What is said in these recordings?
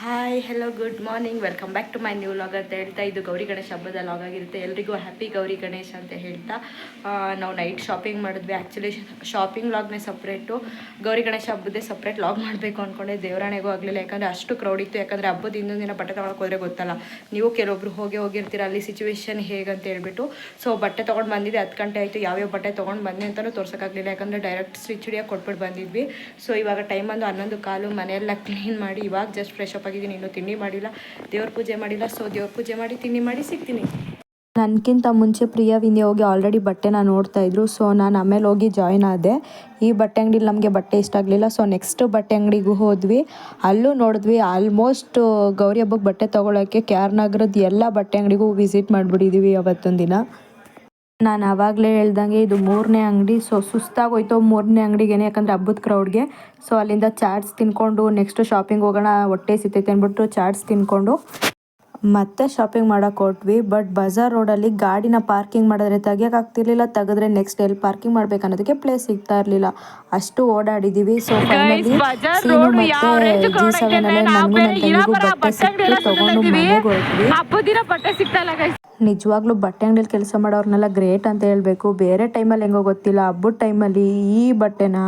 Hi hello good morning welcome back to my new vlog ಅಂತ ಹೇಳ್ತಾ ಇದು ಗೌರಿ ಗಣೇಶ ಹಬ್ಬದ ಲಾಗ್ ಆಗಿರುತ್ತೆ. ಎಲ್ರಿಗೂ ಹ್ಯಾಪಿ ಗೌರಿ ಗಣೇಶ ಅಂತ ಹೇಳ್ತಾ ನಾವು ನೈಟ್ ಶಾಪಿಂಗ್ ಮಾಡಿದ್ವಿ. ಆ್ಯಕ್ಚುಲಿ ಶಾಪಿಂಗ್ ಲಾಗ್ನೇ ಸಪ್ರೇಟು ಗೌರಿ ಗಣೇಶ ಹಬ್ಬದೇ ಸಪ್ರೇಟ್ ಲಾಗ್ ಮಾಡಬೇಕು ಅಂದ್ಕೊಂಡೆ ದೇವರಾಣೆಗೂ ಆಗಲಿಲ್ಲ. ಯಾಕಂದರೆ ಅಷ್ಟು ಕ್ರೌಡ್ ಇತ್ತು. ಯಾಕಂದರೆ ಹಬ್ಬದ ಇನ್ನೊಂದು ದಿನ ಬಟ್ಟೆ ತೊಗೊಳಕ್ಕೆ ಹೋದರೆ ಗೊತ್ತಲ್ಲ. ನೀವು ಕೆಲವೊಬ್ರು ಹೋಗಿ ಹೋಗಿರ್ತೀರ. ಅಲ್ಲಿ ಸಿಚುವೇಶನ್ ಹೇಗಂತ ಹೇಳ್ಬಿಟ್ಟು. ಸೊ ಬಟ್ಟೆ ತೊಗೊಂಡು ಬಂದಿದ್ದೆ. ಹತ್ತು ಗಂಟೆ ಆಯಿತು. ಯಾವ್ಯಾವ ಬಟ್ಟೆ ತೊಗೊಂಡು ಬಂದೆ ಅಂತಲೂ ತೋರ್ಸೋಕ್ಕಾಗಲಿಲ್ಲ ಯಾಕಂದರೆ ಡೈರೆಕ್ಟ್ ಸ್ಟಿಚ್ ಹಿಡಿಯಾಗಿ ಕೊಟ್ಬಿಟ್ಟು ಬಂದಿದ್ವಿ. ಸೊ ಇವಾಗ ಟೈಮ್ ಬಂದು ಹನ್ನೊಂದು ಕಾಲು. ಮನೆಯೆಲ್ಲ ಕ್ಲೀನ್ ಮಾಡಿ. ಇವಾಗ ಜಸ್ಟ್ ಫ್ರೆಶ್ ಅಪ್ ಆಗಿದ್ದೀನಿ ಇನ್ನೂ ತಿಂಡಿ ಮಾಡಿಲ್ಲ, ದೇವ್ರ ಪೂಜೆ ಮಾಡಿಲ್ಲ ಸೊ ದೇವ್ರ ಪೂಜೆ ಮಾಡಿ ತಿಂಡಿ ಮಾಡಿ ಸಿಗ್ತೀನಿ. ನನಗಿಂತ ಮುಂಚೆ ಪ್ರಿಯಾ ವಿಂಧ್ಯ ಹೋಗಿ ಆಲ್ರೆಡಿ ಬಟ್ಟೆನ ನೋಡ್ತಾ ಇದ್ರು ಸೊ ನಾನು ಆಮೇಲೆ ಹೋಗಿ ಜಾಯ್ನ್ ಆದೆ. ಈ ಬಟ್ಟೆ ಅಂಗಡಿಲಿ ನಮಗೆ ಬಟ್ಟೆ ಇಷ್ಟ ಆಗಲಿಲ್ಲ ಸೊ ನೆಕ್ಸ್ಟ್ ಬಟ್ಟೆ ಅಂಗಡಿಗೂ ಹೋದ್ವಿ. ಅಲ್ಲೂ ನೋಡಿದ್ವಿ ಆಲ್ಮೋಸ್ಟ್ ಗೌರಿ ಹಬ್ಬಕ್ಕೆ ಬಟ್ಟೆ ತೊಗೊಳಕ್ಕೆ ಕೆ ಆರ್ ನಗರದ ಎಲ್ಲ ಬಟ್ಟೆ ಅಂಗಡಿಗೂ ವಿಸಿಟ್ ಮಾಡಿಬಿಟ್ಟಿದ್ದೀವಿ ಅವತ್ತೊಂದು ದಿನ ನಾನು ಆವಾಗಲೇ ಹೇಳ್ದಂಗೆ ಇದು ಮೂರನೇ ಅಂಗಡಿ ಸೊ ಸುಸ್ತಾಗೋಯ್ತು ಮೂರನೇ ಅಂಗಡಿಗೇನೆ, ಯಾಕಂದರೆ ಹಬ್ಬದ ಕ್ರೌಡ್ಗೆ ಸೊ ಅಲ್ಲಿಂದ ಚಾಟ್ಸ್ ತಿನ್ಕೊಂಡು ನೆಕ್ಸ್ಟ್ ಶಾಪಿಂಗ್ ಹೋಗೋಣ, ಹೊಟ್ಟೆ ಸಿತೈತೆ ಅಂದ್ಬಿಟ್ಟು ಚಾಟ್ಸ್ ತಿನ್ಕೊಂಡು. ಮತ್ತೆ ಶಾಪಿಂಗ್ ಮಾಡಕ್ಕೆ ಹೊಟ್ವಿ ಬಟ್ ಬಜಾರ್ ರೋಡಲ್ಲಿ ಗಾಡಿನ ಪಾರ್ಕಿಂಗ್ ಮಾಡಿದ್ರೆ ತೆಗಿಯೋಕ್ಕಾಗ್ತಿರ್ಲಿಲ್ಲ ತೆಗೆದ್ರೆ ನೆಕ್ಸ್ಟ್ ಎಲ್ಲಿ ಪಾರ್ಕಿಂಗ್ ಮಾಡ್ಬೇಕು ಅನ್ನೋದಕ್ಕೆ ಪ್ಲೇಸ್ ಸಿಗ್ತಾ ಇರಲಿಲ್ಲ. ಅಷ್ಟು ಓಡಾಡಿದ್ದೀವಿ ಸೊ ಫೈನಲಿ ಸೀನು ಮತ್ತೆ ಜಿ ನನಗೂ ನನ್ನ ತಂಗಿಗೂ ಬಟ್ಟೆ ಬಟ್ಟೆ ಸಿಕ್ತು ಎಲ್ಲ ತಗೊಂಡು ಮನೆಗೆ ಹೊರಟ್ವಿ ಬಟ್ಟೆ ಸಿಗ್ತಲ್ಲ ಗೈಸ್ ನಿಜವಾಗ್ಲೂ ಬಟ್ಟೆ ಅಂಗಡಿಯಲ್ಲಿ ಕೆಲಸ ಮಾಡೋರ್ನೆಲ್ಲ ಗ್ರೇಟ್ ಅಂತ ಹೇಳಬೇಕು. ಬೇರೆ ಟೈಮಲ್ಲಿ ಹೆಂಗೋ ಗೊತ್ತಿಲ್ಲ. ಹಬ್ಬದ ಟೈಮಲ್ಲಿ ಈ ಬಟ್ಟೆನ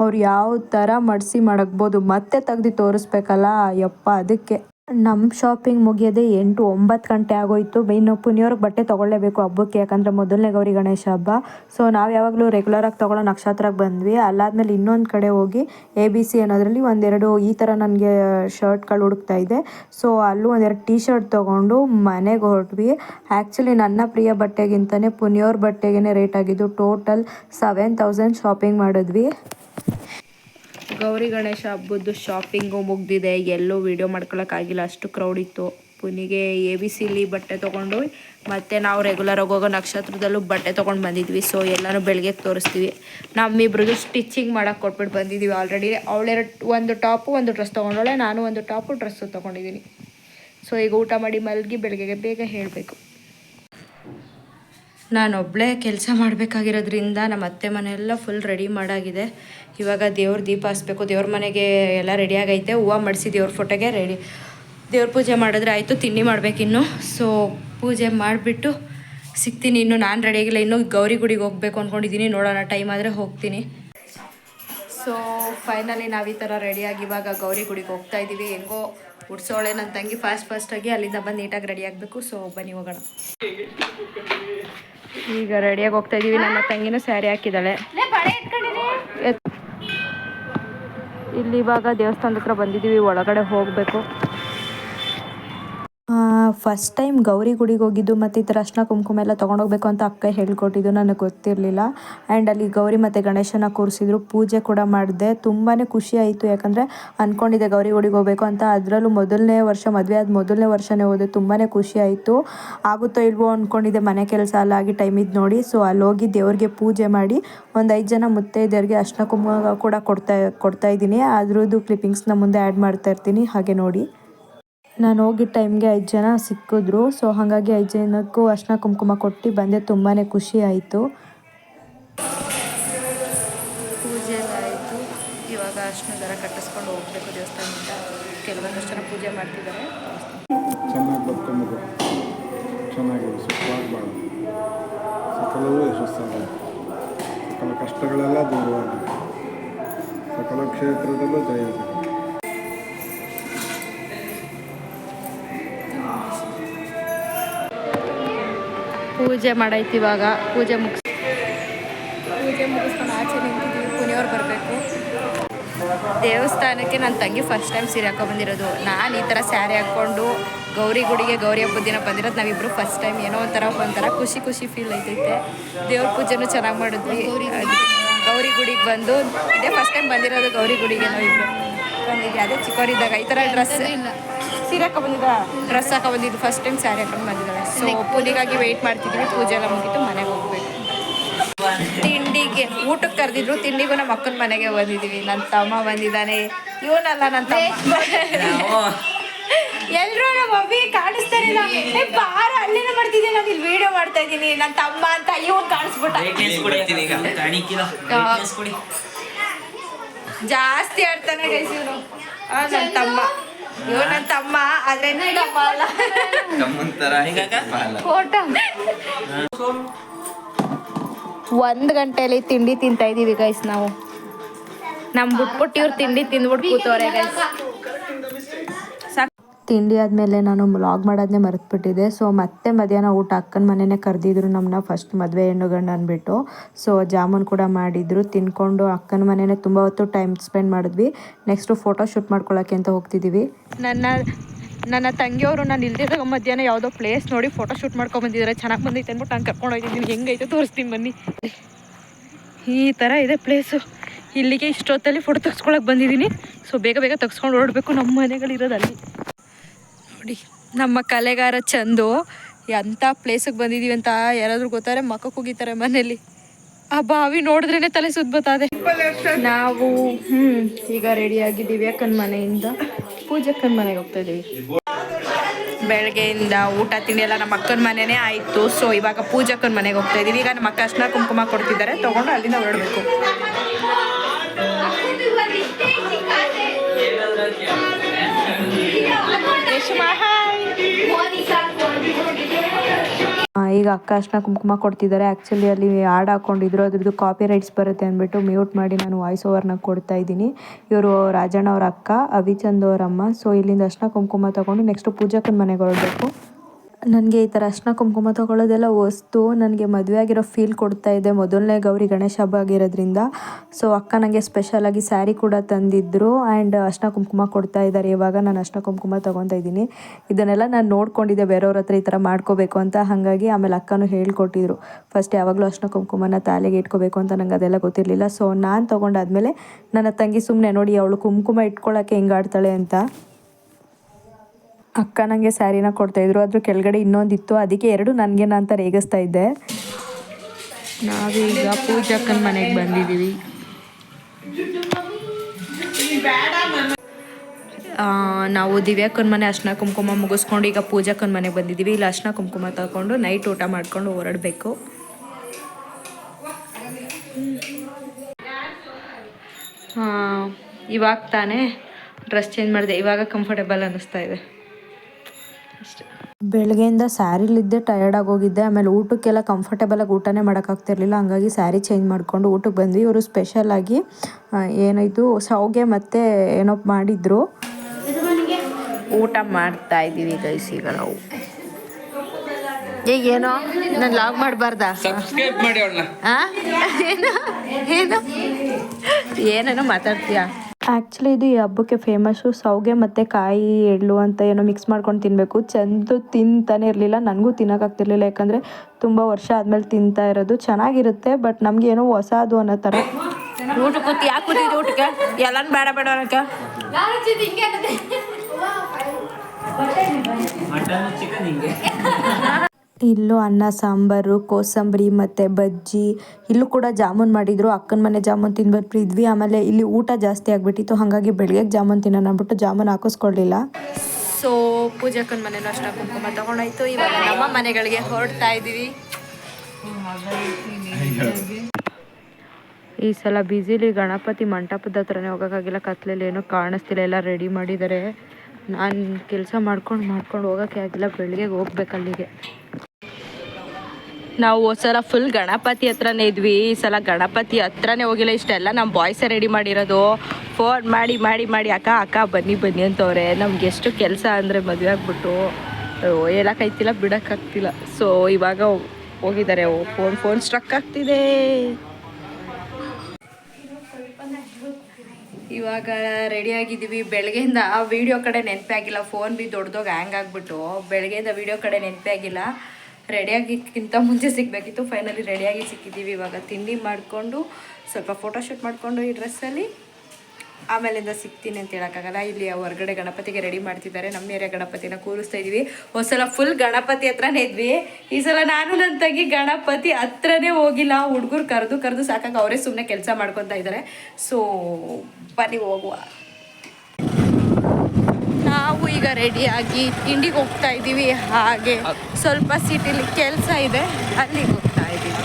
ಅವ್ರು ಯಾವ ಥರ ಮಡಿಸಿ ಮಾಡಕ್ಬೋದು. ಮತ್ತೆ ತೆಗ್ದು ತೋರಿಸ್ಬೇಕಲ್ಲ. ಯಪ್ಪ ಅದಕ್ಕೆ. ನಮ್ಮ ಶಾಪಿಂಗ್ ಮುಗಿಯೋದೇ ಎಂಟು ಒಂಬತ್ತು ಗಂಟೆ ಆಗೋಯ್ತು. ಇನ್ನು ಪುನಿಯವ್ರಿಗೆ ಬಟ್ಟೆ ತೊಗೊಳ್ಳೇಬೇಕು ಹಬ್ಬಕ್ಕೆ, ಯಾಕಂದರೆ ಮೊದಲನೇ ಗೌರಿ ಗಣೇಶ ಹಬ್ಬ. ಸೊ ನಾವು ಯಾವಾಗಲೂ ರೆಗ್ಯುಲರಾಗಿ ತೊಗೊಳ್ಳೋ ನಕ್ಷತ್ರಕ್ಕೆ ಬಂದ್ವಿ. ಅಲ್ಲಾದಮೇಲೆ ಇನ್ನೊಂದು ಕಡೆ ಹೋಗಿ ಎ ಬಿ ಸಿ ಅನ್ನೋದ್ರಲ್ಲಿ ಒಂದೆರಡು ಈ ಥರ ನನಗೆ ಶರ್ಟ್ಗಳು ಹುಡುಕ್ತಾ ಇದೆ ಸೊ ಅಲ್ಲೂ ಒಂದೆರಡು ಟೀ ಶರ್ಟ್ ತೊಗೊಂಡು ಮನೆಗೆ ಹೊರಟ್ವಿ. ಆ್ಯಕ್ಚುಲಿ ನನ್ನ ಪ್ರಿಯ ಬಟ್ಟೆಗಿಂತಲೇ ಪುನಿಯೋರ್ ಬಟ್ಟೆಗೇ ರೇಟ್ ಆಗಿದ್ದು ಟೋಟಲ್ ಸೆವೆನ್ ತೌಸಂಡ್ ಶಾಪಿಂಗ್ ಮಾಡಿದ್ವಿ. ಗೌರಿ ಗಣೇಶ ಹಬ್ಬದ್ದು ಶಾಪಿಂಗು ಮುಗ್ದಿದೆ. ಎಲ್ಲೂ ವಿಡಿಯೋ ಮಾಡ್ಕೊಳಕ್ಕಾಗಿಲ್ಲ ಅಷ್ಟು ಕ್ರೌಡ್ ಇತ್ತು. ಪುನಿಗೆ ಎ ಬಿ ಸಿಲಿ ಬಟ್ಟೆ ತೊಗೊಂಡು ಮತ್ತು ನಾವು ರೆಗ್ಯುಲರ್ ಹೋಗೋ ನಕ್ಷತ್ರದಲ್ಲೂ ಬಟ್ಟೆ ತೊಗೊಂಡು ಬಂದಿದ್ವಿ. ಸೊ ಎಲ್ಲನೂ ಬೆಳಗ್ಗೆ ತೋರಿಸ್ತೀವಿ. ನಮ್ಮಿಬ್ರದ್ದು ಸ್ಟಿಚಿಂಗ್ ಮಾಡೋಕೆ ಕೊಟ್ಬಿಟ್ಟು ಬಂದಿದ್ದೀವಿ ಆಲ್ರೆಡಿ ಅವಳೆರಡು ಒಂದು ಟಾಪು ಒಂದು ಡ್ರೆಸ್ ತೊಗೊಂಡೋಳೆ. ನಾನು ಒಂದು ಟಾಪು ಡ್ರೆಸ್ಸು ತೊಗೊಂಡಿದ್ದೀನಿ ಸೊ ಈಗ ಊಟ ಮಾಡಿ ಮಲಗಿ ಬೆಳಗ್ಗೆಗೆ ಬೇಗ ಹೇಳಬೇಕು. ನಾನೊಬ್ಬಳೇ ಕೆಲಸ ಮಾಡಬೇಕಾಗಿರೋದ್ರಿಂದ ನಮ್ಮ ಅತ್ತೆ ಮನೆಯೆಲ್ಲ ಫುಲ್ ರೆಡಿ ಮಾಡಾಗಿದೆ. ಇವಾಗ ದೇವ್ರ ದೀಪ ಹಚ್ಬೇಕು, ದೇವ್ರ ಮನೆಗೆ ಎಲ್ಲ ರೆಡಿ ಆಗೈತೆ, ಹೂವು ಮಡಿಸಿ ದೇವ್ರ ಫೋಟೋಗೆ ರೆಡಿ ದೇವ್ರ ಪೂಜೆ ಮಾಡಿದ್ರೆ ಆಯಿತು, ತಿಂಡಿ ಮಾಡಬೇಕಿನ್ನು ಸೊ ಪೂಜೆ ಮಾಡಿಬಿಟ್ಟು ಸಿಗ್ತೀನಿ ಇನ್ನು, ನಾನು ರೆಡಿ ಆಗಿಲ್ಲ. ಇನ್ನೂ ಗೌರಿ ಗುಡಿಗೆ ಹೋಗ್ಬೇಕು ಅಂದ್ಕೊಂಡಿದ್ದೀನಿ ನೋಡೋಣ ಟೈಮ್ ಆದರೆ ಹೋಗ್ತೀನಿ. ಸೊ ಫೈನಲಿ ನಾವು ಈ ಥರ ರೆಡಿಯಾಗಿ ಇವಾಗ ಗೌರಿ ಗುಡಿಗೆ ಹೋಗ್ತಾ ಇದ್ದೀವಿ ಹೆಂಗೋ ಉಡ್ಸೋಳೆ ನನ್ನ ತಂಗಿ ಫಾಸ್ಟ್ ಫಾಸ್ಟಾಗಿ ಅಲ್ಲಿಂದ ಬಂದು ನೀಟಾಗಿ ರೆಡಿ ಆಗಬೇಕು. ಸೊ ಬನ್ನಿ ಹೋಗೋಣ. ಈಗ ರೆಡಿಯಾಗಿ ಹೋಗ್ತಾ ಇದ್ದೀವಿ ನನ್ನ ತಂಗಿನೂ ಸ್ಯಾರಿ ಹಾಕಿದ್ದಾಳೆ. ಇಲ್ಲಿ ಇವಾಗ ದೇವಸ್ಥಾನದ ಹತ್ರ ಬಂದಿದ್ದೀವಿ ಒಳಗಡೆ ಹೋಗಬೇಕು. ಫಸ್ಟ್ ಟೈಮ್ ಗೌರಿ ಗುಡಿಗೆ ಹೋಗಿದ್ದು ಮತ್ತು ಈ ಥರ ಅರ್ಶಿನ ಕುಂಕುಮ ಎಲ್ಲ ತೊಗೊಂಡೋಗ್ಬೇಕು ಅಂತ ಅಕ್ಕ ಹೇಳ್ಕೊಟ್ಟಿದ್ದು, ನನಗೆ ಗೊತ್ತಿರಲಿಲ್ಲ. ಆ್ಯಂಡ್ ಅಲ್ಲಿ ಗೌರಿ ಮತ್ತು ಗಣೇಶನ ಕೂರಿಸಿದ್ರು. ಪೂಜೆ ಕೂಡ ಮಾಡಿದೆ. ತುಂಬಾ ಖುಷಿ ಆಯಿತು. ಯಾಕಂದರೆ ಅಂದ್ಕೊಂಡಿದ್ದೆ ಗೌರಿ ಗುಡಿಗೆ ಹೋಗಬೇಕು ಅಂತ. ಅದರಲ್ಲೂ ಮೊದಲನೇ ವರ್ಷ, ಮದುವೆ ಆದ ಮೊದಲನೇ ವರ್ಷನೇ ಹೋದೆ. ತುಂಬಾ ಖುಷಿ ಆಯಿತು. ಆಗುತ್ತೋ ಇಲ್ವೋ ಅಂದ್ಕೊಂಡಿದ್ದೆ ಮನೆ ಕೆಲಸ ಎಲ್ಲ ಆಗಿ ಟೈಮ್ ಇದ್ದು ನೋಡಿ. ಸೊ ಅಲ್ಲಿ ಹೋಗಿ ದೇವ್ರಿಗೆ ಪೂಜೆ ಮಾಡಿ ಒಂದು ಐದು ಜನ ಮುತ್ತೈದೆಯರಿಗೆ ಅರ್ಶಿನ ಕುಂಕುಮ ಕೂಡ ಕೊಡ್ತಾ ಕೊಡ್ತಾ ಇದ್ದೀನಿ. ಅದ್ರದ್ದು ಕ್ಲಿಪ್ಪಿಂಗ್ಸ್ನ ಮುಂದೆ ಆ್ಯಡ್ ಮಾಡ್ತಾ ಇರ್ತೀನಿ. ಹಾಗೆ ನೋಡಿ. ನಾನು ಹೋಗಿದ್ದ ಟೈಮ್ಗೆ ಐದು ಜನ ಸಿಕ್ಕಿದ್ರು. ಸೊ ಹಾಗಾಗಿ ಐದು ಜನಕ್ಕೂ ಅರ್ಶಿನ ಕುಂಕುಮ ಕೊಟ್ಟು ಬಂದೆ. ತುಂಬಾ ಖುಷಿ ಆಯಿತು. ಪೂಜೆ ಎಲ್ಲ ಆಯಿತು. ಇವಾಗ ಅಷ್ಟು ದರ ಕಟ್ಟಿಸ್ಕೊಂಡು ಹೋಗಬೇಕು ದೇವಸ್ಥಾನದಿಂದ. ಕೆಲವೊಂದಷ್ಟು ಜನ ಪೂಜೆ ಮಾಡ್ತಿದ್ದಾರೆ. ಚೆನ್ನಾಗಿ ಸುಖವಾಗಿ ಸಕಲವೂ ಸಕಲ ಕಷ್ಟಗಳೆಲ್ಲ ದೂರವಾಗಿದೆ ಸಕಲ ಕ್ಷೇತ್ರದಲ್ಲೂ ಜಯ ಪೂಜೆ ಮಾಡೈತಿ ಇವಾಗ ಪೂಜೆ ಮುಗಿಸ್ ಪೂಜೆ ಮುಗಿಸ್ಕೊಂಡು ಆಚೆ ನಿಂತಿದ್ದೀವಿ ಪುನಿಯವ್ರು ಬರಬೇಕು. ದೇವಸ್ಥಾನಕ್ಕೆ ನನ್ನ ತಂಗಿ ಫಸ್ಟ್ ಟೈಮ್ ಸೀರೆ ಬಂದಿರೋದು. ನಾನು ಈ ಥರ ಸ್ಯಾರಿ ಹಾಕ್ಕೊಂಡು ಗೌರಿ ಗುಡಿಗೆ ಗೌರಿ ಹಬ್ಬದ ದಿನ ಬಂದಿರೋದು. ನಾವಿಬ್ಬರು ಫಸ್ಟ್ ಟೈಮ್ ಏನೋ ಒಂಥರ ಒಂಥರ ಖುಷಿ ಖುಷಿ ಫೀಲ್ ಐತೈತೆ. ದೇವ್ರ ಪೂಜೆನೂ ಚೆನ್ನಾಗಿ ಮಾಡಿದ್ವಿ. ಗೌರಿ ಗುಡಿಗೆ ಬಂದು ಇದೇ ಫಸ್ಟ್ ಟೈಮ್ ಬಂದಿರೋದು ಗೌರಿ ಗುಡಿಗೆ ನಾವಿಬ್ಬರು ಅದೇ ಚಿಕ್ಕವರಿದ್ದಾಗ ಈ ಥರ ಡ್ರೆಸ್ ಸೀರೆ ಹಾಕೊಂಡ್ಬಂದಿದ್ದ ಬಂದಿದ್ದ ಡ್ರೆಸ್ ಹಾಕೊಂಡ್ಬಂದಿದ್ದು ಬಂದಿದ್ದು ಫಸ್ಟ್ ಟೈಮ್ ಸ್ಯಾರಿ ಹಾಕೊಂಡು ಬಂದಿದ್ದಾಳೆ. ಸೊ ಪೂಜೆಗಾಗಿ ವೆಯ್ಟ್ ಮಾಡ್ತಿದ್ವಿ. ಪೂಜೆ ಎಲ್ಲ ಮುಗಿತು ಮನೆಗೆ ಹೋಗ್ಬೇಕು. ತಿಂಡಿಗೆ ಊಟಕ್ಕೆ ಕರೆದಿದ್ರು ತಿಂಡಿಗೂ ನಮ್ಮ ಅಕ್ಕನ ಮನೆಗೆ ಬಂದಿದ್ದೀವಿ ನನ್ನ ತಮ್ಮ ಬಂದಿದ್ದಾನೆ. ಇವನಲ್ಲ ನನ್ನ ತಮ್ಮ. ಎಲ್ಲರೂ ನಮ್ಮ ಮಮ್ಮಿ ಕಾಣಿಸ್ತಾರೆ ಬಾರ ಅಲ್ಲಿನ ಮಾಡ್ತಿದ್ದೀನಿ ನಾನು ಇಲ್ಲಿ ವಿಡಿಯೋ ಮಾಡ್ತಾ ಇದ್ದೀನಿ. ನನ್ನ ತಮ್ಮ ಅಂತ ಇವನ್ ಕಾಣಿಸ್ಬಿಟ್ಟ. ಜಾಸ್ತಿ ಆಡ್ತಾನೆ ಗೈಸ್ ಇವನು. ನನ್ನ ತಮ್ಮ. ಇವ್ ನನ್ನ ತಮ್ಮ ಆದ್ರೆ ನೀನ್ ತಮ್ಮ ಅಲ್ಲ ತಮ್ಮಂತರ ಫೋಟೋ ಒಂದು ಗಂಟೆಯಲ್ಲಿ ತಿಂಡಿ ತಿಂತಾ ಇದೀವಿ ಗೈಸ್ ನಾವು. ನಮ್ ಬಿಟ್ಬಿಟ್ಟು ಇವ್ರು ತಿಂಡಿ ತಿಂದ್ಬಿಟ್ಟು ಕೂತವ್ರೆ ಗೈಸ್ ತಿಂಡಿ ಆದಮೇಲೆ ನಾನು ವ್ಲಾಗ್ ಮಾಡೋದನ್ನೇ ಮರೆತುಬಿಟ್ಟಿದ್ದೆ. ಸೊ ಮತ್ತೆ ಮಧ್ಯಾಹ್ನ ಊಟ ಅಕ್ಕನ ಮನೆಯೇ ಕರೆದಿದ್ರು ನಮ್ಮನ್ನ ಫಸ್ಟ್ ಮದುವೆ ಹೆಣ್ಣು ಗಂಡು ಅಂದ್ಬಿಟ್ಟು. ಸೊ ಜಾಮೂನ್ ಕೂಡ ಮಾಡಿದ್ರು. ತಿನ್ಕೊಂಡು ಅಕ್ಕನ ಮನೆಯೇ ತುಂಬ ಹೊತ್ತು ಟೈಮ್ ಸ್ಪೆಂಡ್ ಮಾಡಿದ್ವಿ. ನೆಕ್ಸ್ಟು ಫೋಟೋ ಶೂಟ್ ಮಾಡ್ಕೊಳ್ಳೋಕ್ಕೆ ಅಂತ ಹೋಗ್ತಿದ್ದೀವಿ ನನ್ನ ನನ್ನ ತಂಗಿಯವರು ನಾನು ಇಲ್ದಿದ್ದಾಗ ಮಧ್ಯಾಹ್ನ ಯಾವುದೋ ಪ್ಲೇಸ್ ನೋಡಿ ಫೋಟೋ ಶೂಟ್ ಮಾಡ್ಕೊಂಬಂದಿದ್ದಾರೆ. ಚೆನ್ನಾಗಿ ಬಂದಿತ್ತು ಅಂದ್ಬಿಟ್ಟು ನಾನು ಕರ್ಕೊಂಡು ಹೋಗಿದ್ದೀನಿ. ಹೆಂಗೈತೆ ತೋರಿಸ್ತೀನಿ ಬನ್ನಿ. ಈ ಥರ ಇದೆ ಪ್ಲೇಸು ಇಲ್ಲಿಗೆ ಇಷ್ಟೊತ್ತಲ್ಲಿ ಫೋಟೋ ತೆಗೆಸ್ಕೊಳಕ್ಕೆ ಬಂದಿದ್ದೀನಿ. ಸೊ ಬೇಗ ಬೇಗ ತೆಗೆಸ್ಕೊಂಡು ಹೊರಡಬೇಕು. ನಮ್ಮ ಮನೆಗಳಿರೋದು ಅಲ್ಲಿ ನೋಡಿ. ನಮ್ಮ ಕಲೆಗಾರ ಚಂದು ಎಂಥ ಪ್ಲೇಸಿಗೆ ಬಂದಿದ್ದೀವಿ ಅಂತ ಯಾರಾದರೂ ಗೊತ್ತಾರೆ ಮಕ್ಕಕ್ಕೆ ಕುಗಿತಾರೆ ಮನೇಲಿ ಆ ಬಾವಿ ನೋಡಿದ್ರೇನೆ ತಲೆ ಸುತ್ತ ಬತ್ತದೆ ನಾವು, ಹ್ಮ್, ಈಗ ರೆಡಿ ಆಗಿದ್ದೀವಿ ಅಕ್ಕನ ಮನೆಯಿಂದ. ಪೂಜಕ್ಕನ ಮನೆಗೆ ಹೋಗ್ತಾ ಇದೀವಿ ಬೆಳಗ್ಗೆಯಿಂದ ಊಟ, ತಿಂಡಿ ಎಲ್ಲ ನಮ್ಮ ಅಕ್ಕನ ಮನೆನೇ ಆಯಿತು. ಸೊ ಇವಾಗ ಪೂಜಕ್ಕನ ಮನೆಗೆ ಹೋಗ್ತಾ ಇದೀವಿ ಈಗ ನಮ್ಮ ಅಕ್ಕ ಅಷ್ಟ ಕುಂಕುಮ ಕೊಡ್ತಿದ್ದಾರೆ. ತಗೊಂಡು ಅಲ್ಲಿಂದ ಹೊರಡಬೇಕು. ಈಗ ಅಕ್ಕ ಕುಂಕುಮ ಕೊಡ್ತಿದ್ದಾರೆ. ಆ್ಯಕ್ಚುಲಿ ಅಲ್ಲಿ ಆಡ್ ಹಾಕೊಂಡಿದ್ರು. ಅದ್ರದ್ದು ಕಾಪಿ ರೈಟ್ಸ್ ಬರುತ್ತೆ ಅಂದ್ಬಿಟ್ಟು ಮ್ಯೂಟ್ ಮಾಡಿ ನಾನು ವಾಯ್ಸ್ ಓವರ್ನ ಕೊಡ್ತಾ ಇದ್ದೀನಿ. ಇವರು ರಾಜಣ್ಣ ಅವ್ರ ಅಕ್ಕ, ಅವಿಚಂದ್ ಅವರಮ್ಮ. ಸೊ ಇಲ್ಲಿಂದ ಅಷ್ಟ ಕುಂಕುಮ ತಗೊಂಡು ನೆಕ್ಸ್ಟ್ ಪೂಜಕ್ಕನ ಮನೆಗೆ ಹೊರಡಬೇಕು. ನನಗೆ ಈ ಥರ ಅರ್ಶಿನ ಕುಂಕುಮ ತಗೊಳ್ಳೋದೆಲ್ಲ ವಸ್ತು ನನಗೆ ಮದುವೆ ಆಗಿರೋ ಫೀಲ್ ಇದೆ. ಮೊದಲನೇ ಗೌರಿ ಗಣೇಶ ಹಬ್ಬ ಆಗಿರೋದ್ರಿಂದ. ಸೊ ಅಕ್ಕ ನನಗೆ ಸ್ಪೆಷಲಾಗಿ ಸ್ಯಾರಿ ಕೂಡ ತಂದಿದ್ದರು ಆ್ಯಂಡ್ ಅರ್ಶಿನ ಕುಂಕುಮ ಕೊಡ್ತಾ ಇದ್ದಾರೆ. ಇವಾಗ ನಾನು ಅರ್ಶಿನ ಕುಂಕುಮ ತೊಗೊತಾ ಇದ್ದೀನಿ. ಇದನ್ನೆಲ್ಲ ನಾನು ನೋಡ್ಕೊಂಡಿದ್ದೆ. ಬೇರೆಯವ್ರ ಹತ್ರ ಈ ಥರ ಮಾಡ್ಕೋಬೇಕು ಅಂತ. ಹಾಗಾಗಿ ಆಮೇಲೆ ಅಕ್ಕನೂ ಹೇಳ್ಕೊಟ್ಟಿದ್ರು. ಫಸ್ಟ್ ಯಾವಾಗಲೂ ಅರ್ಶಿನ ಕುಂಕುಮನ ತಾಲೆಗೆ ಇಟ್ಕೋಬೇಕು ಅಂತ ನಂಗೆ ಅದೆಲ್ಲ ಗೊತ್ತಿರಲಿಲ್ಲ. ಸೊ ನಾನು ತೊಗೊಂಡಾದ್ಮೇಲೆ ನನ್ನ ತಂಗಿ ಸುಮ್ಮನೆ ನೋಡಿ ಅವಳು ಕುಂಕುಮ ಇಟ್ಕೊಳ್ಳೋಕ್ಕೆ ಹೆಂಗಾಡ್ತಾಳೆ ಅಂತ. ಅಕ್ಕ ನನಗೆ ಸ್ಯಾರಿನ ಕೊಡ್ತಾಯಿದ್ರು ಅದ್ರ ಕೆಳಗಡೆ ಇನ್ನೊಂದಿತ್ತು, ಅದಕ್ಕೆ ಎರಡು ನನಗೇನ ಅಂತ ರೇಗಿಸ್ತಾ ಇದ್ದೆ. ನಾವೀಗ ಪೂಜಕ್ಕನ ಮನೆಗೆ ಬಂದಿದ್ದೀವಿ ನಾವು ದಿವ್ಯಾಕ್ಕನ ಮನೆ ಅರ್ಶನ ಕುಂಕುಮ ಮುಗಿಸ್ಕೊಂಡು ಈಗ ಪೂಜಕ್ಕನ ಮನೆಗೆ ಬಂದಿದ್ದೀವಿ ಇಲ್ಲಿ ಅರ್ಶನ ಕುಂಕುಮ ತಗೊಂಡು ನೈಟ್ ಊಟ ಮಾಡ್ಕೊಂಡು ಹೊರಡಬೇಕು. ಇವಾಗ ತಾನೇ ಡ್ರೆಸ್ ಚೇಂಜ್ ಮಾಡಿದೆ. ಇವಾಗ ಕಂಫರ್ಟೇಬಲ್ ಅನ್ನಿಸ್ತಾ ಇದೆ. ಅಷ್ಟೇ. ಬೆಳಗ್ಗೆಯಿಂದ ಸ್ಯಾರಿಲಿದ್ದೆ ಟಯರ್ಡ್ ಆಗೋಗಿದ್ದೆ ಆಮೇಲೆ ಊಟಕ್ಕೆಲ್ಲ ಕಂಫರ್ಟೇಬಲಾಗಿ ಊಟನೇ ಮಾಡೋಕ್ಕಾಗ್ತಿರ್ಲಿಲ್ಲ ಹಂಗಾಗಿ ಸ್ಯಾರಿ ಚೇಂಜ್ ಮಾಡಿಕೊಂಡು ಊಟಕ್ಕೆ ಬಂದ್ವಿ. ಇವರು ಸ್ಪೆಷಲಾಗಿ ಏನಾಯಿತು ಶಾವ್ಗೆ ಮತ್ತು ಏನೋ ಮಾಡಿದ್ರು. ಊಟ ಮಾಡ್ತಾ ಇದ್ದೀವಿ ಗೈಸ್ ಈಗ ನಾವು. ಈಗ ಏನೋ? ನಾನು ಲಾಗ್ ಮಾಡಬಾರ್ದಾ? ಸಬ್ಸ್ಕ್ರೈಬ್ ಮಾಡಿ ಅವಳನ್ನ. ಏನು? ಏನು? ಏನೇನೋ ಮಾತಾಡ್ತೀಯಾ? ಆ್ಯಕ್ಚುಲಿ ಇದು ಈ ಹಬ್ಬಕ್ಕೆ ಫೇಮಸ್ಸು ಸೌಗೆ ಮತ್ತು ಕಾಯಿ ಎಳ್ಳು ಅಂತ ಏನೋ ಮಿಕ್ಸ್ ಮಾಡ್ಕೊಂಡು ತಿನ್ನಬೇಕು ಚೆಂದ ತಿಂತಾನೆ ಇರಲಿಲ್ಲ ನನಗೂ ತಿನ್ನೋಕ್ಕಾಗ್ತಿರ್ಲಿಲ್ಲ ಯಾಕಂದರೆ ತುಂಬ ವರ್ಷ ಆದಮೇಲೆ ತಿಂತಾ ಇರೋದು. ಚೆನ್ನಾಗಿರುತ್ತೆ ಬಟ್ ನಮ್ಗೆ ಏನೋ ಹೊಸದು ಅನ್ನೋ ಥರ ಯಾಕೆ ಊಟಕ್ಕೆ? ಎಲ್ಲಾನು ಬೇಡ ಬೇಡ ಇಲ್ಲೂ ಅನ್ನ ಸಾಂಬಾರು ಕೋಸಂಬರಿ ಮತ್ತು ಬಜ್ಜಿ. ಇಲ್ಲೂ ಕೂಡ ಜಾಮೂನ್ ಮಾಡಿದ್ರು. ಅಕ್ಕನ ಮನೆ ಜಾಮೂನ್ ಬರ್ತಿದ್ವಿ ಆಮೇಲೆ ಇಲ್ಲಿ ಊಟ ಜಾಸ್ತಿ ಆಗಿಬಿಟ್ಟಿತ್ತು. ಹಾಗಾಗಿ ಬೆಳಗ್ಗೆ ಜಾಮೂನ್ ತಿನ್ನೋಣ ಅಂದ್ಬಿಟ್ಟು ಜಾಮೂನ್ ಹಾಕಿಸ್ಕೊಳ್ಳಿಲ್ಲ. ಸೊ ಪೂಜಕ್ಕನ ಮನೇಲಿ ಅಷ್ಟ ಕುಂಕುಮ ತಗೊಂಡಾಯ್ತು. ಇವಾಗ ನಮ್ಮ ಮನೆಗಳಿಗೆ ಹೊರಡ್ತಾ ಇದ್ದೀವಿ ಈ ಸಲ ಬಿಸಿಲಿ ಗಣಪತಿ ಮಂಟಪದ ಹತ್ರನೇ ಹೋಗೋಕ್ಕಾಗಿಲ್ಲ. ಕತ್ಲೆಯಲ್ಲಿ ಏನೂ ಕಾಣಿಸ್ತಿಲ್ಲ. ಎಲ್ಲ ರೆಡಿ ಮಾಡಿದ್ದಾರೆ. ನಾನು ಕೆಲಸ ಮಾಡ್ಕೊಂಡು ಮಾಡ್ಕೊಂಡು ಹೋಗೋಕ್ಕೆ ಆಗಿಲ್ಲ ಬೆಳಿಗ್ಗೆ ಹೋಗ್ಬೇಕು ಅಲ್ಲಿಗೆ ನಾವು ಸಲ ಫುಲ್ ಗಣಪತಿ ಹತ್ರನೇ ಇದ್ವಿ. ಈ ಸಲ ಗಣಪತಿ ಹತ್ರನೇ ಹೋಗಿಲ್ಲ. ಇಷ್ಟೆಲ್ಲ ನಮ್ಮ ಬಾಯ್ಸೇ ರೆಡಿ ಮಾಡಿರೋದು. ಫೋನ್ ಮಾಡಿ ಮಾಡಿ ಮಾಡಿ, ಅಕ್ಕ ಅಕ್ಕ, ಬನ್ನಿ ಬನ್ನಿ ಅಂತವ್ರೆ. ನಮ್ಗೆ ಎಷ್ಟು ಕೆಲಸ ಅಂದರೆ ಮದುವೆ ಆಗ್ಬಿಟ್ಟು ಹೇಳೋಕ್ಕಾಯ್ತಿಲ್ಲ ಬಿಡೋಕ್ಕಾಗ್ತಿಲ್ಲ ಸೊ ಇವಾಗ ಹೋಗಿದ್ದಾರೆ. ಫೋನ್ ಫೋನ್ ಸ್ಟ್ರಕ್ ಆಗ್ತಿದೆ. ಇವಾಗ ರೆಡಿ ಆಗಿದ್ದೀವಿ. ಬೆಳಗ್ಗೆಯಿಂದ ವಿಡಿಯೋ ಕಡೆ ನೆನಪೇ ಆಗಿಲ್ಲ. ಫೋನ್ ಬಿ ದೊಡ್ಡದೋಗಿ ಹ್ಯಾಂಗ್ ಆಗಿಬಿಟ್ಟು. ಬೆಳಗ್ಗೆಯಿಂದ ವಿಡಿಯೋ ಕಡೆ ನೆನಪೇ ಆಗಿಲ್ಲ. ರೆಡಿಯಾಗಿಕ್ಕಿಂತ ಮುಂಚೆ ಸಿಗಬೇಕಿತ್ತು. ಫೈನಲಿ ರೆಡಿಯಾಗಿ ಸಿಕ್ಕಿದ್ದೀವಿ ಇವಾಗ. ತಿಂಡಿ ಮಾಡಿಕೊಂಡು, ಸ್ವಲ್ಪ ಫೋಟೋಶೂಟ್ ಮಾಡಿಕೊಂಡು ಈ ಡ್ರೆಸ್ಸಲ್ಲಿ ಆಮೇಲಿಂದ ಸಿಗ್ತೀನಿ ಅಂತ ಹೇಳೋಕ್ಕಾಗಲ್ಲ. ಇಲ್ಲಿ ಹೊರಗಡೆ ಗಣಪತಿಗೆ ರೆಡಿ ಮಾಡ್ತಿದ್ದಾರೆ. ನಮ್ಮ ಏರಿಯಾ ಗಣಪತಿನ ಕೂರಿಸ್ತಾ ಇದ್ದೀವಿ. ಒಂದು ಸಲ ಫುಲ್ ಗಣಪತಿ ಹತ್ರನೇ ಇದ್ವಿ. ಈ ಸಲ ನಾನು ನನ್ನ ತಂಗಿ ಗಣಪತಿ ಹತ್ರನೇ ಹೋಗಿಲ್ಲ. ಹುಡುಗರು ಕರೆದು ಕರೆದು ಸಾಕಾಗ ಅವರೇ ಸುಮ್ಮನೆ ಕೆಲಸ ಮಾಡ್ಕೊತಾ ಇದ್ದಾರೆ ಸೊ ಬನ್ನಿ ಹೋಗುವ. ನಾವು ಈಗ ರೆಡಿಯಾಗಿ ತಿಂಡಿಗೆ ಹೋಗ್ತಾ ಇದ್ದೀವಿ. ಹಾಗೆ ಸ್ವಲ್ಪ ಸಿಟಿಲಿ ಕೆಲಸ ಇದೆ. ಅಲ್ಲಿಗೆ ಹೋಗ್ತಾ ಇದ್ದೀವಿ.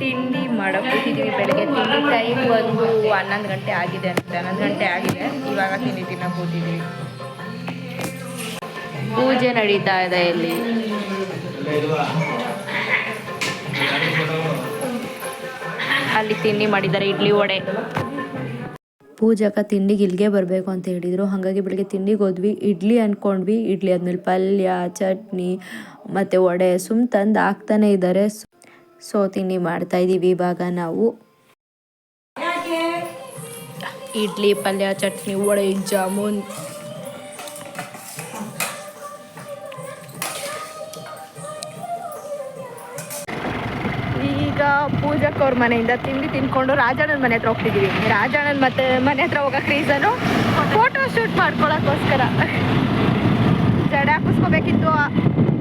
ತಿಂಡಿ ಮಾಡಿದ್ದೀವಿ ಬೆಳಗ್ಗೆ ತಿಂಡಿ ಟೈಮ್ ಒಂದು ಹನ್ನೊಂದು ಗಂಟೆ ಆಗಿದೆ ಅಂತ. ಹನ್ನೊಂದು ಗಂಟೆ ಆಗಿದೆ. ಇವಾಗ ತಿಂಡಿ ತಿನ್ನಕ್ಕೆ ಕೂತಿದ್ದೀವಿ. ಪೂಜೆ ನಡೀತಾ ಇದೆ ಇಲ್ಲಿ. ಅಲ್ಲಿ ತಿಂಡಿ ಮಾಡಿದ್ದಾರೆ. ಇಡ್ಲಿ ವಡೆ. ಪೂಜಕ ತಿಂಡಿಗೆ ಇಲ್ಲಿಗೆ ಬರಬೇಕು ಅಂತ ಹೇಳಿದರು. ಹಾಗಾಗಿ ಬೆಳಗ್ಗೆ ತಿಂಡಿಗೆ ಹೋದ್ವಿ. ಇಡ್ಲಿ ಅಂದ್ಕೊಂಡ್ವಿ ಇಡ್ಲಿ ಆದಮೇಲೆ ಪಲ್ಯ, ಚಟ್ನಿ, ಮತ್ತು ವಡೆ. ಸುಮ್ ತಂದು ಹಾಕ್ತಾನೆ ಇದ್ದಾರೆ ಸೊ, ತಿಂಡಿ ಮಾಡ್ತಾ ಇದ್ದೀವಿ ಇವಾಗ ನಾವು. ಇಡ್ಲಿ, ಪಲ್ಯ, ಚಟ್ನಿ, ವಡೆ, ಜಾಮೂನ್. ಪೂಜಕ್ ಅವ್ರ ಮನೆಯಿಂದ ತಿಂಡಿ ತಿನ್ಕೊಂಡು ರಾಜಣ್ಣನ ಮನೆ ಹತ್ರ ಹೋಗ್ತಿದ್ದೀವಿ ರಾಜಣ್ಣನ ಮತ್ತೆ ಮನೆ ಹತ್ರ ಹೋಗಕ್ಕೆ ರೀಸನು ಫೋಟೋ ಶೂಟ್ ಮಾಡ್ಕೊಳಕ್ಕೋಸ್ಕರ. ಜಡ ಹಾಕಿಸ್ಕೋಬೇಕಿತ್ತು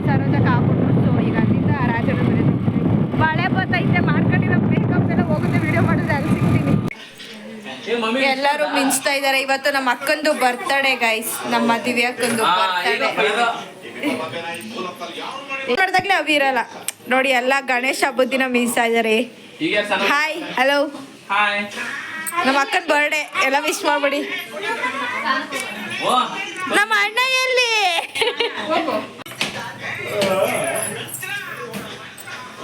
ಸರೋಜಕ್ಕೆ ಹಾಕ್ಬಿಟ್ರು ಸೊ ಈಗ ಅಲ್ಲಿಂದ ರಾಜಣ್ಣನ ಮನೆ ಮಳೆ ಬರ್ತೈತೆ ಮಾಡ್ಕೊಂಡಿರೋ ಮೇಕಪ್ ಎಲ್ಲ ಹೋಗುತ್ತೆ ವಿಡಿಯೋ ಮಾಡಿದ್ರೆ ಅಲ್ಲಿ ಸಿಗ್ತೀನಿ. ಎಲ್ಲರೂ ಮಿಂಚ್ತಾ ಇದ್ದಾರೆ. ಇವತ್ತು ನಮ್ಮ ಅಕ್ಕಂದು ಬರ್ತಡೇ ಗೈಸ್ ನಮ್ಮ ದಿವ್ಯಾಕ್ಕಂದು ಬರ್ತಡೇ ಮಾಡಿದಾಗ್ಲೇ ಅವಿ ಇರಲ್ಲ ನೋಡಿ ಎಲ್ಲ ಗಣೇಶ ಹಬ್ಬದ ದಿನ ಮಿಸ್ ಇದ್ದಾರೆ ಹಾಯ್ ಹಲೋ ಹಾಯ್ ನಮ್ಮ ಅಕ್ಕನ ಬರ್ಡೇ ಎಲ್ಲ ವಿಶ್ ಮಾಡ್ಬಿಡಿ. ನಮ್ಮ ಅಣ್ಣ ಎಲ್ಲಿ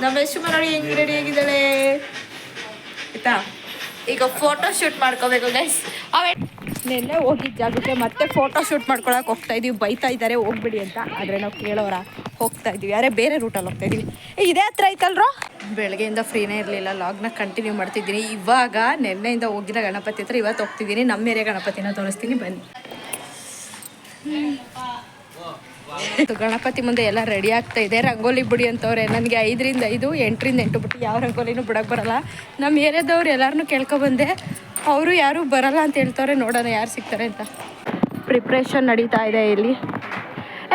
ನಮ್ಮ ಯಶುಮ ನೋಡಿ ಹೆಂಗ್ ರೆಡಿ ಆಗಿದ್ದಾಳೆ? ಆಯ್ತಾ? ಈಗ ಫೋಟೋ ಶೂಟ್ ಮಾಡ್ಕೋಬೇಕು ಗೈಸ್ ಅವೇ ನೆನ್ನೆ ಹೋಗಿದ್ದ ಜಾಗಕ್ಕೆ ಮತ್ತೆ ಫೋಟೋ ಶೂಟ್ ಮಾಡ್ಕೊಳಕ್ಕೆ ಹೋಗ್ತಾ ಇದೀವಿ. ಬೈತಾ ಇದ್ದಾರೆ, ಹೋಗ್ಬಿಡಿ ಅಂತ. ಆದರೆ ನಾವು ಕೇಳೋರ ಹೋಗ್ತಾ ಇದೀವಿ. ಯಾರೇ ಬೇರೆ ರೂಟಲ್ಲಿ ಹೋಗ್ತಾ ಇದೀವಿ. ಇದೇ ಹತ್ರ ಐತಲ್ರೋ? ಬೆಳಗ್ಗೆಯಿಂದ ಫ್ರೀನೇ ಇರಲಿಲ್ಲ. ಲಾಗ್ನ ಕಂಟಿನ್ಯೂ ಮಾಡ್ತಿದ್ದೀನಿ. ಇವಾಗ ನೆನ್ನೆಯಿಂದ ಹೋಗಿದ್ದ ಗಣಪತಿ ಹತ್ರ ಇವತ್ತು ಹೋಗ್ತಿದ್ದೀನಿ. ನಮ್ಮ ಏರಿಯಾ ಗಣಪತಿನ ತೋರಿಸ್ತೀನಿ. ಬನ್ನಿ. ಗಣಪತಿ ಮುಂದೆ ಎಲ್ಲ ರೆಡಿ ಆಗ್ತಾ ಇದೆ. ರಂಗೋಲಿ ಬಿಡಿ ಅಂತವ್ರೆ ನನಗೆ ಐದರಿಂದ ಐದು ಎಂಟರಿಂದ ಎಂಟು ಬಿಟ್ಟು ಯಾವ ರಂಗೋಲಿನೂ ಬಿಡಕ್ಕೆ ಬರಲ್ಲ. ನಮ್ಮ ಏರಿಯಾದವ್ರು ಎಲ್ಲರನ್ನೂ ಕೇಳ್ಕೊಬಂದೆ ಅವರು ಯಾರೂ ಬರಲ್ಲ ಅಂತ ಹೇಳ್ತವ್ರೆ ನೋಡೋಣ ಯಾರು ಸಿಗ್ತಾರೆ ಅಂತ. ಪ್ರಿಪ್ರೇಷನ್ ನಡೀತಾ ಇದೆ ಇಲ್ಲಿ.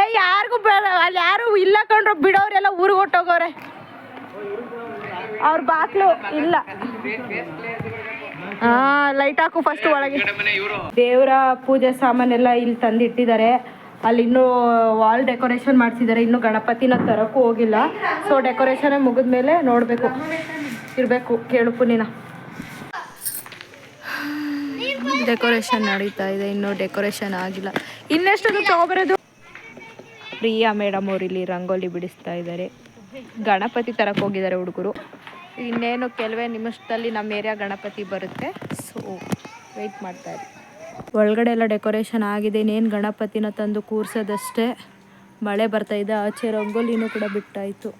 ಏ ಯಾರಿಗೂ ಬೇಡ ಅಲ್ಲಿ ಯಾರು ಇಲ್ಲ ಕಂಡ್ರು ಬಿಡೋರೆಲ್ಲ ಊರಿಗೆ ಹೊಟ್ಟೋಗೋರೆ ಅವ್ರ ಬಾಕ್ಲು ಇಲ್ಲ. ಹಾ ಲೈಟ್ ಹಾಕು ಫಸ್ಟ್ ಒಳಗೆ. ದೇವರ ಪೂಜೆ ಸಾಮಾನೆಲ್ಲ ಇಲ್ಲಿ ತಂದಿಟ್ಟಿದ್ದಾರೆ. ಅಲ್ಲಿ ಇನ್ನೂ ವಾಲ್ ಡೆಕೋರೇಷನ್ ಮಾಡಿಸಿದ್ದಾರೆ ಇನ್ನೂ ಗಣಪತಿನ ತರಕ್ಕೂ ಹೋಗಿಲ್ಲ. ಸೊ ಡೆಕೋರೇಷನ್ ಮುಗಿದ್ಮೇಲೆ ನೋಡಬೇಕು. ಇರಬೇಕು. ಕೇಳು ಪುನೀನ. ಡೆಕೋರೇಷನ್ ನಡೀತಾ ಇದೆ. ಇನ್ನೂ ಡೆಕೋರೇಷನ್ ಆಗಿಲ್ಲ. ಇನ್ನೆಷ್ಟು ತಗೊಬರೋದು ಪ್ರಿಯಾ ಮೇಡಮ್ ಅವ್ರು ಇಲ್ಲಿ ರಂಗೋಲಿ ಬಿಡಿಸ್ತಾ ಇದ್ದಾರೆ. ಗಣಪತಿ ತರಕ್ಕೆ ಹೋಗಿದ್ದಾರೆ ಹುಡುಗರು. ಇನ್ನೇನು, ಕೆಲವೇ ನಿಮಿಷದಲ್ಲಿ ನಮ್ಮ ಏರಿಯಾ ಗಣಪತಿ ಬರುತ್ತೆ. ಸೊ ವೆಯ್ಟ್ ಮಾಡ್ತಾ ಇರಿ. ಒಳಗಡೆ ಎಲ್ಲ ಡೆಕೋರೇಷನ್ ಆಗಿದೆ. ಇನ್ನೇನು ಗಣಪತಿನ ತಂದು ಕೂರ್ಸೋದಷ್ಟೇ. ಮಳೆ ಬರ್ತಾ ಇದೆ. ಆಚೆ ರಂಗೋಲಿನೂ ಕೂಡ ಬಿಟ್ಟಾಯಿತು.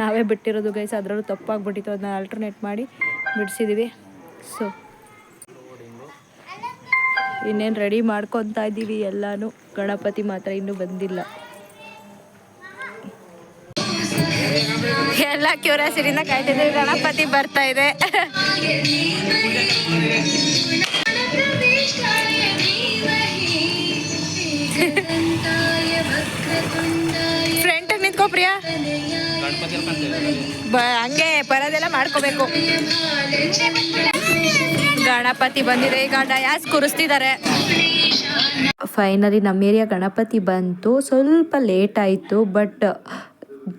ನಾವೇ ಬಿಟ್ಟಿರೋದು ಗೈಸ್ ಅದರಲ್ಲೂ ತಪ್ಪಾಗ್ಬಿಟ್ಟಿತ್ತು. ಅದನ್ನ ಆಲ್ಟರ್ನೇಟ್ ಮಾಡಿ ಬಿಡಿಸಿದ್ದೀವಿ ಸೊ ಇನ್ನೇನು ರೆಡಿ ಮಾಡ್ಕೊತಾ ಇದ್ದೀವಿ ಎಲ್ಲನೂ. ಗಣಪತಿ ಮಾತ್ರ ಇನ್ನೂ ಬಂದಿಲ್ಲ. ಎಲ್ಲ ಕ್ಯೂರಿಯಾಸಿಟಿಯಿಂದ ಕಾಯ್ತಿದ್ದೀವಿ. ಗಣಪತಿ ಬರ್ತಾ ಇದೆ. ಫ್ರಂಟ್ ನಿಂತ್ಕೋ ಪ್ರಿಯಾ. ಹಂಗೆ ಬರೋದೆಲ್ಲ ಮಾಡ್ಕೋಬೇಕು. ಗಣಪತಿ ಬಂದಿದೆ, ಈಗ ಡಯಾಸ್ ಕುರಿಸ್ತಿದ್ದಾರೆ. ಫೈನಲಿ ನಮ್ಮ ಏರಿಯಾ ಗಣಪತಿ ಬಂತು. ಸ್ವಲ್ಪ ಲೇಟ್ ಆಯಿತು ಬಟ್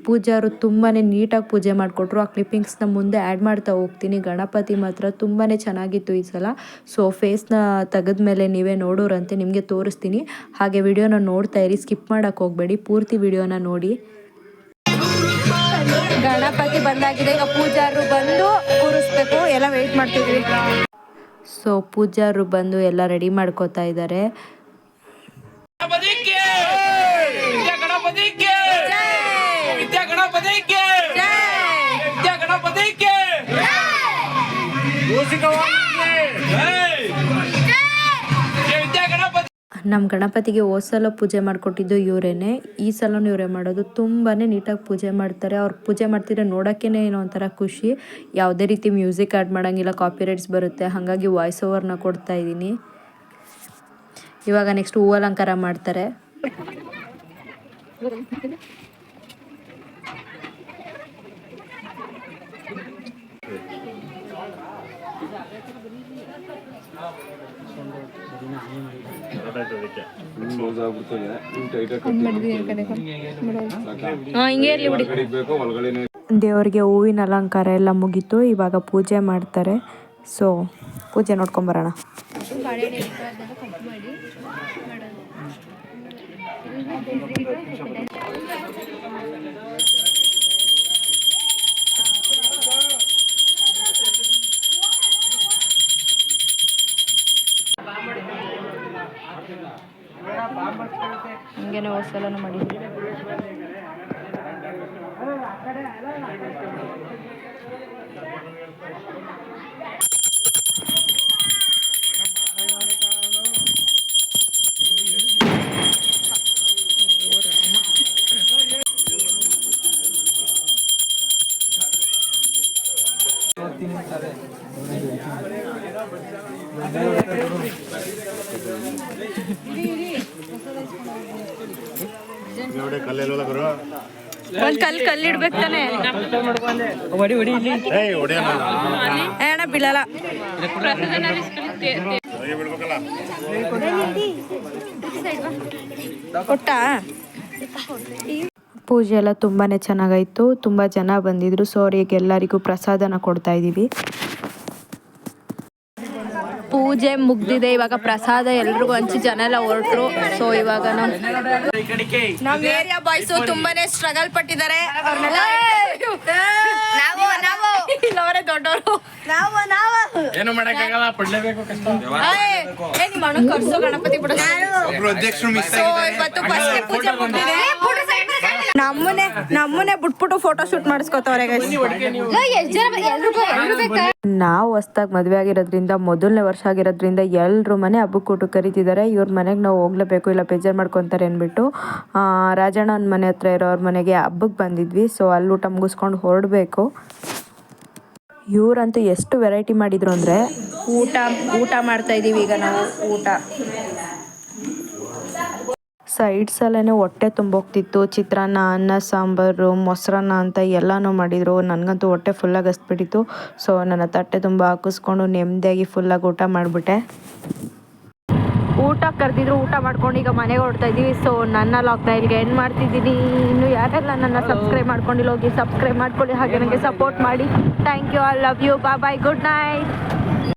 ಪೂಜಾರು ತುಂಬಾ ನೀಟಾಗಿ ಪೂಜೆ ಮಾಡಿಕೊಟ್ರು. ಆ ಕ್ಲಿಪ್ಪಿಂಗ್ಸ್ನ ಮುಂದೆ ಆ್ಯಡ್ ಮಾಡ್ತಾ ಹೋಗ್ತೀನಿ. ಗಣಪತಿ ಮಾತ್ರ ತುಂಬಾ ಚೆನ್ನಾಗಿತ್ತು ಈ ಸಲ. ಸೊ ಫೇಸ್ನ ತೆಗೆದ್ಮೇಲೆ ನೀವೇ ನೋಡೋರಂತೆ ನಿಮಗೆ ತೋರಿಸ್ತೀನಿ. ಹಾಗೆ ವಿಡಿಯೋನ ನೋಡ್ತಾ ಇರಿ ಸ್ಕಿಪ್ ಮಾಡೋಕ್ಕೆ ಹೋಗಬೇಡಿ. ಪೂರ್ತಿ ವಿಡಿಯೋನ ನೋಡಿ. ಗಣಪತಿ ಬಂದಾಗಿದೆ. ಈಗ ಪೂಜಾರು ಬಂದು ಕೂರಿಸ್ಬೇಕು. ಎಲ್ಲ ವೆಯ್ಟ್ ಮಾಡ್ತಿದ್ವಿ. ಸೊ ಪೂಜಾರು ಬಂದು ಎಲ್ಲ ರೆಡಿ ಮಾಡ್ಕೋತಾ ಇದ್ದಾರೆ ಗಣಪತಿಗೆ ವಿದ್ಯಾ ಗಣಪತಿಗೆ ವಿದ್ಯಾ ಗಣಪತಿಗೆ ವಿದ್ಯಾ ಗಣಪತಿಗೆ ವಿದ್ಯಾ ಗಣಪತಿ ನಮ್ಮ ಗಣಪತಿಗೆ ಹೋದ ಸಲ ಪೂಜೆ ಮಾಡಿಕೊಟ್ಟಿದ್ದು ಇವರೇನೆ. ಈ ಸಲನೂ ಇವರೇ ಮಾಡೋದು. ತುಂಬಾ ನೀಟಾಗಿ ಪೂಜೆ ಮಾಡ್ತಾರೆ. ಅವ್ರು ಪೂಜೆ ಮಾಡ್ತಿದ್ರೆ ನೋಡೋಕ್ಕೇ ಏನೋ ಒಂಥರ ಖುಷಿ. ಯಾವುದೇ ರೀತಿ ಮ್ಯೂಸಿಕ್ ಆ್ಯಡ್ ಮಾಡೋಂಗಿಲ್ಲ, ಕಾಪಿರೈಟ್ಸ್ ಬರುತ್ತೆ. ಹಾಗಾಗಿ ವಾಯ್ಸ್ ಓವರ್ನ ಕೊಡ್ತಾ ಇದ್ದೀನಿ. ಇವಾಗ ನೆಕ್ಸ್ಟ್ ಹೂ ಅಲಂಕಾರ ಮಾಡ್ತಾರೆ. ದೇವರಿಗೆ ಹೂವಿನ ಅಲಂಕಾರ ಎಲ್ಲ ಮುಗೀತು. ಇವಾಗ ಪೂಜೆ ಮಾಡ್ತಾರೆ. ಸೊ ಪೂಜೆ ನೋಡ್ಕೊಂಬರೋಣ ಹಂಗೇನೆ ಹೋದ್ಸಲನೂ ಮಾಡಿದ್ವಿ ಒಂದ್ ಕಲ್ ಕಲ್ಲಿಡ್ಬೇಕು ತಾನೆ. ಏ ಅಣ್ಣ ಬೀಳಲ್ಲ ಕೊಟ್ಟ? ಪೂಜೆ ಎಲ್ಲ ತುಂಬಾನೇ ಚೆನ್ನಾಗಾಯಿತು. ತುಂಬಾ ಜನ ಬಂದಿದ್ರು. ಸೊ ಅವ್ರಿಗೆ ಎಲ್ಲರಿಗೂ ಪ್ರಸಾದನ ಕೊಡ್ತಾ ಇದ್ದೀವಿ ಪೂಜೆ ಮುಗ್ದಿದೆ ಇವಾಗ ಪ್ರಸಾದ ಎಲ್ರಿಗೂ ಹಂಚಿ ಜನ ಎಲ್ಲ ಹೊರಟ್ರು. ಸೊ ಇವಾಗ ನಮ್ ಏರಿಯಾ ಬಾಯ್ಸ್ ತುಂಬಾನೇ ಸ್ಟ್ರಗಲ್ ಪಟ್ಟಿದ್ದಾರೆ. ನಾವು ನಾವು. ಇಲ್ಲವರೇ ದೊಡ್ಡವರು. ನಾವು ನಾವು. ಏನು ಮಾಡಕ್ಕಾಗಲ್ಲ ಪಡ್ಲೇಬೇಕು ಕಷ್ಟ. ಏ ನಿಮ್ಮ ಅಣ್ಣ ಕರ್ಸು ಗಣಪತಿ ಬಿಡ. ಒಬ್ರು ಅಧ್ಯಕ್ಷರು ಮಿಸ್ ಸೊ ಇವತ್ತು ಫಸ್ಟ್ ಪೂಜೆ ಮುಗ್ದಿದೆ. ನಮ್ಮನೆ ನಮ್ಮನೆ ಬಿಟ್ಬಿಟ್ಟು ಫೋಟೋ ಶೂಟ್ ಮಾಡಿಸ್ಕೊತವ್ರೆ ನಾವು. ಹೊಸ್ದಾಗಿ ಮದುವೆ ಆಗಿರೋದ್ರಿಂದ ಮೊದಲನೇ ವರ್ಷ ಆಗಿರೋದ್ರಿಂದ ಎಲ್ಲರೂ ಮನೆ ಹಬ್ಬಕ್ಕೆ ಕೊಟ್ಟು ಕರಿತಿದ್ದಾರೆ ಇವ್ರ ಮನೆಗೆ ನಾವು ಹೋಗ್ಲೇಬೇಕು ಇಲ್ಲ ಬೇಜಾರು ಮಾಡ್ಕೊತಾರೆ ಅಂದ್ಬಿಟ್ಟು ಆ, ರಾಜಣ್ಣನ ಮನೆ ಹತ್ರ ಇರೋರ ಮನೆಗೆ ಹಬ್ಬಕ್ಕೆ ಬಂದಿದ್ವಿ. ಸೊ ಅಲ್ಲಿ ಊಟ ಮುಗಿಸ್ಕೊಂಡು ಹೊರಡಬೇಕು. ಇವರಂತೂ ಎಷ್ಟು ವೆರೈಟಿ ಮಾಡಿದ್ರು ಅಂದರೆ ಊಟ ಊಟ ಮಾಡ್ತಾ ಇದೀವಿ ಈಗ ನಾವು ಊಟ. ಸೈಡ್ಸಲ್ಲೇ ಹೊಟ್ಟೆ ತುಂಬೋಗ್ತಿತ್ತು. ಚಿತ್ರಾನ್ನ ಅನ್ನ ಸಾಂಬಾರು ಮೊಸರನ್ನ ಅಂತ ಎಲ್ಲನೂ ಮಾಡಿದರು. ನನಗಂತೂ ಹೊಟ್ಟೆ ಫುಲ್ಲಾಗಿ ಹಸ್ಬಿಟ್ಟಿತ್ತು ಸೊ ನನ್ನ ತಟ್ಟೆ ತುಂಬ ಹಾಕಿಸ್ಕೊಂಡು ನೆಮ್ಮದಿಯಾಗಿ ಫುಲ್ಲಾಗಿ ಊಟ ಮಾಡಿಬಿಟ್ಟೆ. ಊಟ ಕರೆದಿದ್ರು ಊಟ ಮಾಡ್ಕೊಂಡು ಈಗ ಮನೆಗೆ ಹೊಡ್ತಾ ಇದ್ದೀವಿ. ಸೊ ನನ್ನ ಲಾಕ್ನ ಇಲ್ಲಿಗೆ ಎಂಡ್ ಮಾಡ್ತಿದ್ದೀನಿ. ಇನ್ನು ಯಾರೆಲ್ಲ ನನ್ನ ಸಬ್ಸ್ಕ್ರೈಬ್ ಮಾಡ್ಕೊಂಡಿಲ್ಲ ಹೋಗಿ ಸಬ್ಸ್ಕ್ರೈಬ್ ಮಾಡ್ಕೊಳ್ಳಿ. ಹಾಗೆ ನನಗೆ ಸಪೋರ್ಟ್ ಮಾಡಿ. Thank you I love you ಬಾ ಬಾಯ್ ಗುಡ್ ನೈಟ್